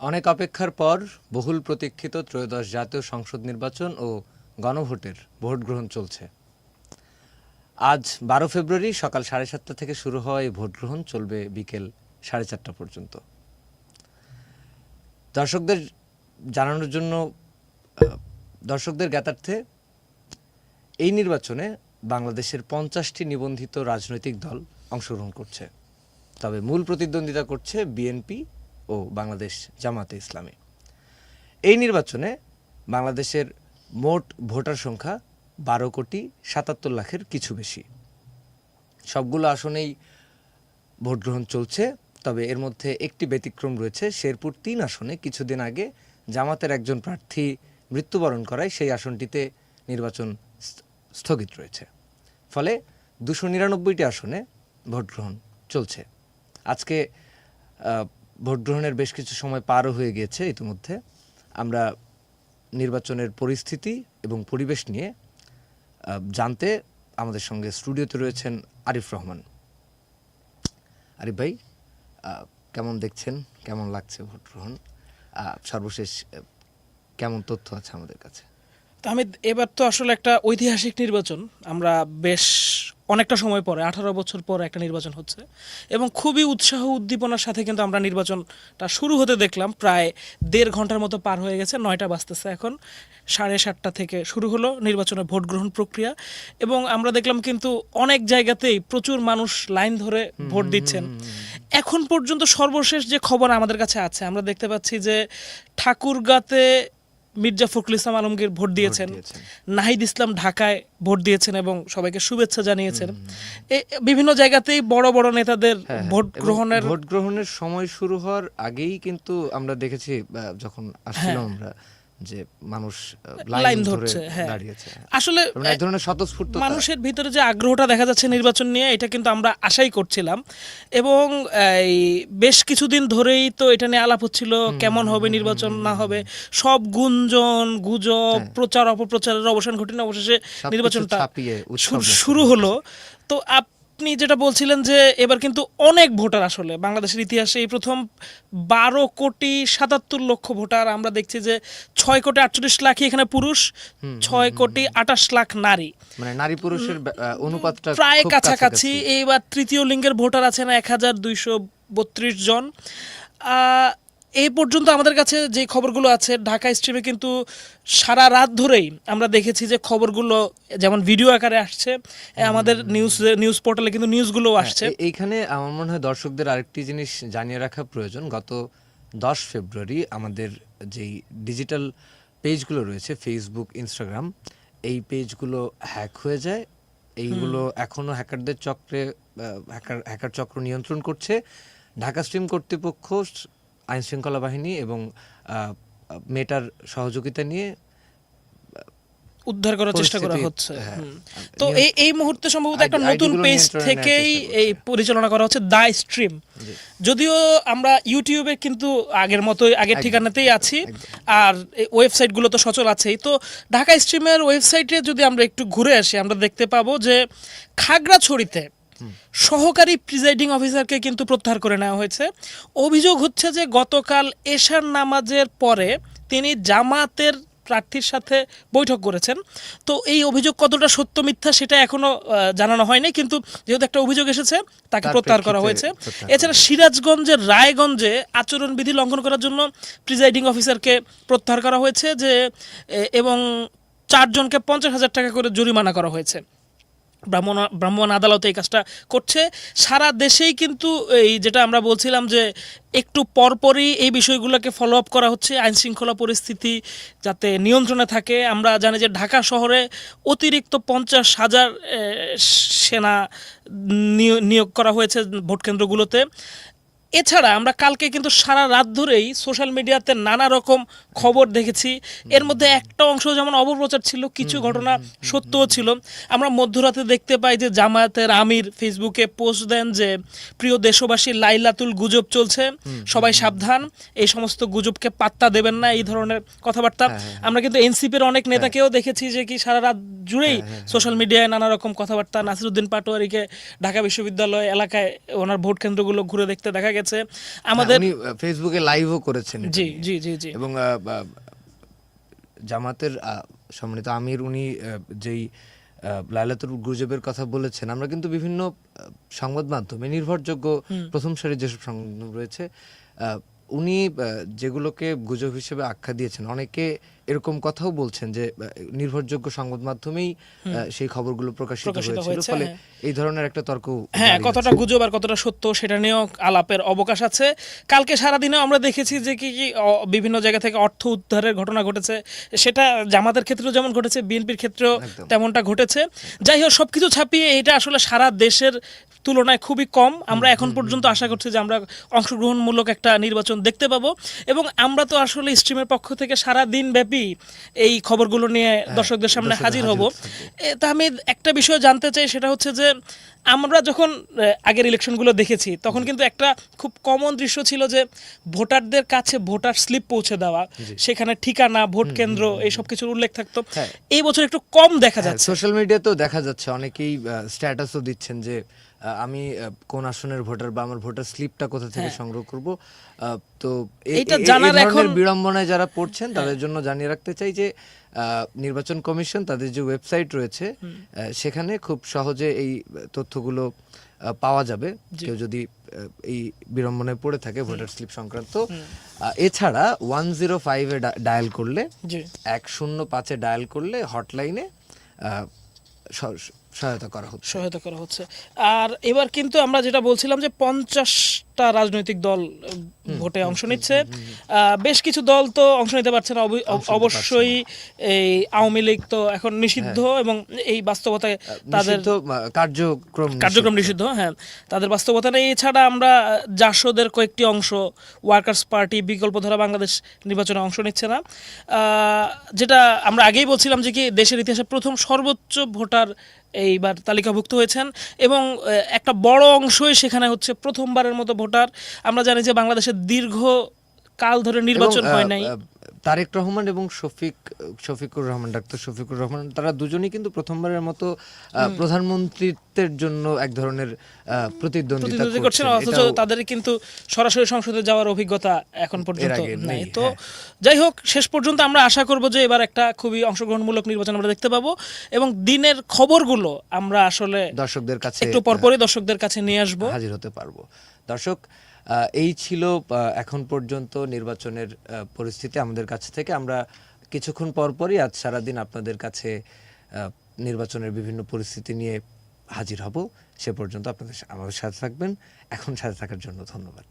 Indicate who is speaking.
Speaker 1: অনেক অপেক্ষার পর বহুল প্রতীক্ষিত ত্রয়োদশ জাতীয় সংসদ নির্বাচন ও গণভোটের ভোট গ্রহণ চলছে। আজ বারো ফেব্রুয়ারি সকাল সাড়ে সাতটা থেকে শুরু হওয়া এই ভোট গ্রহণ চলবে বিকেল সাড়ে চারটা পর্যন্ত। দর্শকদের জানানোর জন্য দর্শকদের জ্ঞাতার্থে এই নির্বাচনে বাংলাদেশের পঞ্চাশটি নিবন্ধিত রাজনৈতিক দল অংশগ্রহণ করছে। তবে মূল প্রতিদ্বন্দ্বিতা করছে বিএনপি ও বাংলাদেশ জামাতে ইসলামী। এই নির্বাচনে বাংলাদেশের মোট ভোটার সংখ্যা বারো কোটি সাতাত্তর লাখের কিছু বেশি। সবগুলো আসনেই ভোট গ্রহণ চলছে, তবে এর মধ্যে একটি ব্যতিক্রম রয়েছে, শেরপুর তিন আসনে কিছুদিন আগে জামাতের একজন প্রার্থী মৃত্যুবরণ করায় সেই আসনটিতে নির্বাচন স্থগিত রয়েছে। ফলে দুশো নিরানব্বইটি আসনে ভোট গ্রহণ চলছে। আজকে ভোট গ্রহণের বেশ কিছু সময় পারও হয়ে গিয়েছে ইতিমধ্যে। আমরা নির্বাচনের পরিস্থিতি এবং পরিবেশ নিয়ে জানতে আমাদের সঙ্গে স্টুডিওতে রয়েছেন আরিফ রহমান। আরিফ ভাই কেমন দেখছেন? কেমন লাগছে ভোট গ্রহণ সর্বশেষ কেমন তথ্য আছে আমাদের কাছে?
Speaker 2: আমি এবার তো আসলে একটা ঐতিহাসিক নির্বাচন। আমরা বেশ অনেকটা সময় পরে আঠারো বছর পর একটা নির্বাচন হচ্ছে। এবং খুবই উৎসাহ উদ্দীপনার সাথে কিন্তু আমরা নির্বাচনটা শুরু হতে দেখলাম। প্রায় দেড় ঘণ্টার মতো পার হয়ে গেছে নয়টা বাজতেছে এখন। সাড়ে সাতটা থেকে শুরু হলো নির্বাচনের ভোট গ্রহণ প্রক্রিয়া। এবং আমরা দেখলাম কিন্তু অনেক জায়গাতেই প্রচুর মানুষ লাইন ধরে ভোট দিচ্ছেন। এখন পর্যন্ত সর্বশেষ যে খবর আমাদের কাছে আছে আমরা দেখতে পাচ্ছি যে ঠাকুরগাতে মির্জা ফখরুল ইসলাম আলমগীর ভোট দিয়েছেন। নাহিদ ইসলাম ঢাকায় ভোট দিয়েছেন এবং সবাইকে শুভেচ্ছা জানিয়েছেন। বিভিন্ন জায়গাতেই বড় বড় নেতাদের
Speaker 1: হ্যাঁ,
Speaker 2: ভোট গ্রহণের
Speaker 1: ভোট গ্রহণের সময় শুরু হওয়ার আগেই কিন্তু আমরা দেখেছি যখন আসছিলাম আমরা যে মানুষ
Speaker 2: লাইন
Speaker 1: লাইন ধরে
Speaker 2: ধরছে, হ্যাঁ।
Speaker 1: দাঁড়িয়েছে।
Speaker 2: আসলে
Speaker 1: এক ধরনের স্বতঃস্ফূর্ত
Speaker 2: মানুষের ভিতরে যে আগ্রহটা দেখা যাচ্ছে নির্বাচন নিয়ে এটা কিন্তু আমরা আশাই করছিলাম। এবং এই বেশ কিছুদিন ধরেই তো এটা নিয়ে আলাপ হচ্ছিল কেমন হবে নির্বাচন না হবে। সব গুঞ্জন গুজব প্রচার অপপ্রচারের অবসান ঘটেনি অবশেষে নির্বাচনটা শুরু- শুরু হলো। তো আপনি যেটা বলছিলেন যে এবার কিন্তু অনেক ভোটার আসলে বাংলাদেশের ইতিহাসে এই প্রথম বারো কোটি সাতাত্তর লক্ষ ভোটার আমরা দেখছি যে ছয় কোটি আটচল্লিশ লাখই এখানে পুরুষ ছয় কোটি আটাশ লাখ নারী।
Speaker 1: মানে নারী পুরুষের অনুপাতটা
Speaker 2: প্রায় কাছাকাছি। এইবার তৃতীয় লিঙ্গের ভোটার আছেন এক হাজার দুইশো বত্রিশ জন। এই পর্যন্ত আমাদের কাছে যে খবরগুলো আছে ঢাকা স্ট্রিমে কিন্তু সারা রাত ধরেই আমরা দেখেছি যে খবরগুলো যেমন ভিডিও আকারে আসছে আমাদের নিউজ নিউজ পোর্টালে কিন্তু নিউজগুলো আসছে।
Speaker 1: এইখানে আমার মনে হয় দর্শকদের আরেকটি জিনিস জানিয়ে রাখা প্রয়োজন। গত দশ ফেব্রুয়ারি আমাদের যেই ডিজিটাল পেজগুলো রয়েছে ফেসবুক ইনস্টাগ্রাম এই পেজগুলো হ্যাক হয়ে যায়। এইগুলো এখনও হ্যাকারদের চক্রে হ্যাকার হ্যাকার চক্র নিয়ন্ত্রণ করছে। ঢাকা স্ট্রিম কর্তৃপক্ষ আইন শৃঙ্খলা বাহিনী এবং মেটার সহযোগিতা নিয়ে
Speaker 2: উদ্ধার করার চেষ্টা করা হচ্ছে।
Speaker 1: হ্যাঁ,
Speaker 2: তো এই এই মুহূর্তে সম্ভবত একটা নতুন পেজ থেকেই এই পরিচালনা করা হচ্ছে দা স্ট্রিম। যদিও আমরা ইউটিউবে কিন্তু আগের মতোই আগের ঠিকানাতেই আছি। আর ওয়েবসাইটগুলো তো সচল আছেই। তো ঢাকা স্ট্রিমের ওয়েবসাইটে যদি আমরা একটু ঘুরে আসি আমরা দেখতে পাবো যে খাগড়াছড়িতে সহকারী প্রিজাইডিং অফিসারকে কিন্তু প্রত্যাহার করে নেওয়া হয়েছে। অভিযোগ হচ্ছে যে গতকাল এশার নামাজের পরে তিনি জামাতের প্রার্থীর সাথে বৈঠক করেছেন। তো এই অভিযোগ কতটা সত্য মিথ্যা সেটা এখনও আহ, জানানো হয়নি কিন্তু যেহেতু একটা অভিযোগ এসেছে তাকে প্রত্যাহার করা হয়েছে। এছাড়া সিরাজগঞ্জের রায়গঞ্জে আচরণবিধি লঙ্ঘন করার জন্য প্রিজাইডিং অফিসারকে প্রত্যাহার করা হয়েছে যে এবং চারজনকে পঞ্চাশ হাজার টাকা করে জরিমানা করা হয়েছে। ব্রাহ্মণ ব্রাহ্মণ আদালতে এই কাজটা করছে। সারা দেশেই কিন্তু এই যেটা আমরা বলছিলাম যে একটু পরপরই এই বিষয়গুলোকে ফলো আপ করা হচ্ছে আইন শৃঙ্খলা পরিস্থিতি যাতে নিয়ন্ত্রণে থাকে। আমরা জানি যে ঢাকা শহরে অতিরিক্ত পঞ্চাশ হাজার সেনা নিয়োগ করা হয়েছে ভোট কেন্দ্রগুলোতে। এছাড়া আমরা কালকে কিন্তু সারা রাত ধরেই সোশ্যাল মিডিয়াতে নানা রকম খবর দেখেছি। এর মধ্যে একটা অংশ যেমন অপপ্রচার ছিল কিছু ঘটনা সত্যও ছিল। আমরা মধ্যরাতে দেখতে পাই যে জামায়াতের আমির ফেসবুকে পোস্ট দেন যে প্রিয় দেশবাসী লাইলাতুল গুজব চলছে সবাই সাবধান এই সমস্ত গুজবকে পাত্তা দেবেন না এই ধরনের কথাবার্তা। আমরা কিন্তু এনসিপির অনেক নেতাকেও দেখেছি যে কি সারা রাত জুড়েই সোশ্যাল মিডিয়ায় নানা রকম কথাবার্তা। নাসিরুদ্দিন পাটোয়ারিকে ঢাকা বিশ্ববিদ্যালয় এলাকায় ওনার ভোট কেন্দ্রগুলো ঘুরে দেখতে দেখা গেছে। গেছে। আমাদের
Speaker 1: হ্যাঁ, আহ, ফেসবুকে লাইভও করেছেন
Speaker 2: জি জি জি জি।
Speaker 1: এবং জামাতের সম্মানিত আমির উনি যেই লালাতুর লাইলাতুল গুজবের কথা বলেছেন আমরা কিন্তু বিভিন্ন সংবাদ মাধ্যমে নির্ভরযোগ্য প্রথম সারি যেসব সংবাদ রয়েছে আহ, উনি যেগুলোকে গুজব হিসেবে আখ্যা দিয়েছেন অনেকে এরকম কথাও বলছেন যে নির্ভরযোগ্য সংবাদ মাধ্যমেই সেই খবরগুলো প্রকাশিত হয়েছিল ফলে
Speaker 2: হ্যাঁ।
Speaker 1: এই ধরনের একটা তর্ক
Speaker 2: হ্যাঁ কতটা গুজব আর কতটা সত্য সেটা নিয়েও আলাপের অবকাশ আছে। কালকে সারাদিনে আমরা দেখেছি যে কি কি বিভিন্ন জায়গা থেকে অর্থ উদ্ধারের ঘটনা ঘটেছে। সেটা জামাতের ক্ষেত্রেও যেমন ঘটেছে বিএনপির ক্ষেত্রেও তেমনটা ঘটেছে। যাই হোক সবকিছু ছাপিয়ে এটা আসলে সারা দেশের তুলনায় খুবই কম। আমরা এখন পর্যন্ত আশা করছি যে আমরা অংশগ্রহণমূলক একটা নির্বাচন দেখতে পাবো। এবং আমরা তো আসলে স্ট্রিমের পক্ষ থেকে সারা দিন ব্যাপী এই খবরগুলো নিয়ে দর্শকদের সামনে হাজির হব। তা আমি একটা বিষয় জানতে চাই সেটা হচ্ছে যে আমরা যখন আগের ইলেকশনগুলো দেখেছি তখন কিন্তু একটা খুব কমন দৃশ্য ছিল যে ভোটারদের কাছে ভোটার স্লিপ পৌঁছে দেওয়া সেখানে ঠিকানা ভোট কেন্দ্র এই সব কিছুর উল্লেখ থাকতো।
Speaker 1: হ্যাঁ।
Speaker 2: এই বছর একটু কম দেখা যাচ্ছে।
Speaker 1: সোশ্যাল মিডিয়াতেও দেখা যাচ্ছে অনেকেই স্ট্যাটাসও দিচ্ছেন যে আমি কোন আসনের ভোটার বা আমার ভোটার স্লিপটা কোথা থেকে সংগ্রহ করব তো এ-
Speaker 2: এইটা
Speaker 1: এ- এ-
Speaker 2: জানার এখন-
Speaker 1: বিড়ম্বনায় যারা পড়ছেন তাদের জন্য জানিয়ে রাখতে চাই যে নির্বাচন কমিশন তাদের যে ওয়েবসাইট রয়েছে সেখানে খুব সহজে এই তথ্যগুলো পাওয়া যাবে। কেউ যদি এই বিড়ম্বনায় পড়ে থাকে ভোটার স্লিপ সংক্রান্ত। এছাড়া ওয়ান জিরো ফাইভে ডায়াল করলে এক শূন্য পাঁচে ডায়াল করলে হটলাইনে সহায়তা করা হচ্ছে।
Speaker 2: সহায়তা করা হচ্ছে। আর এবার কিন্তু আমরা যেটা বলছিলাম যে পঞ্চাশটা রাজনৈতিক দল ভোটে অংশ নিচ্ছে। বেশ কিছু দল তো অংশ নিতে পারছে না। অবশ্যই এই আওয়ামী লীগ তো এখন নিষিদ্ধ এবং এই বাস্তবতায় তাদের
Speaker 1: কার্যক্রম
Speaker 2: কার্যক্রম নিষিদ্ধ হ্যাঁ। তাদের বাস্তবতা নেই। এছাড়া আমরা জাসদের কয়েকটি অংশ ওয়ার্কার্স পার্টি বিকল্প ধারা বাংলাদেশ নির্বাচনে অংশ নিচ্ছে না। যেটা আমরা আগেই বলছিলাম যে কি দেশের ইতিহাসে প্রথম সর্বোচ্চ ভোটার এইবার তালিকাভুক্ত হয়েছেন এবং একটা বড় অংশই সেখানে হচ্ছে প্রথমবারের মতো ভোটার আমরা জানি যে বাংলাদেশের দীর্ঘ কাল ধরে নির্বাচন হয় নাই।
Speaker 1: তারেক রহমান এবং শফিক শফিকুর রহমান ডাক্তার শফিকুর রহমান তারা দুজনেই কিন্তু প্রথমবারের মতো প্রধানমন্ত্রীত্বের জন্য এক ধরনের প্রতিদ্বন্দ্বিতা
Speaker 2: করছেন। অথচ তাদের কিন্তু সরাসরি সংসদে যাওয়ার অভিজ্ঞতা এখন পর্যন্ত নাই। তো
Speaker 1: হ্যাঁ।
Speaker 2: যাই হোক শেষ পর্যন্ত আমরা আশা করব যে এবার একটা খুবই অংশগ্রহণমূলক নির্বাচন আমরা দেখতে পাবো। এবং দিনের খবরগুলো আমরা আসলে
Speaker 1: দর্শকদের কাছে
Speaker 2: একটু পরপরই দর্শকদের কাছে নিয়ে আসব।
Speaker 1: হাজির হতে পারব। দর্শক এই ছিল এখন পর্যন্ত নির্বাচনের পরিস্থিতি আমাদের কাছ থেকে। আমরা কিছুক্ষণ পরপরই আজ সারাদিন আপনাদের কাছে নির্বাচনের বিভিন্ন পরিস্থিতি নিয়ে হাজির হব। সে পর্যন্ত আপনাদের আমাদের সাথে থাকবেন। এখন সাথে থাকার জন্য ধন্যবাদ।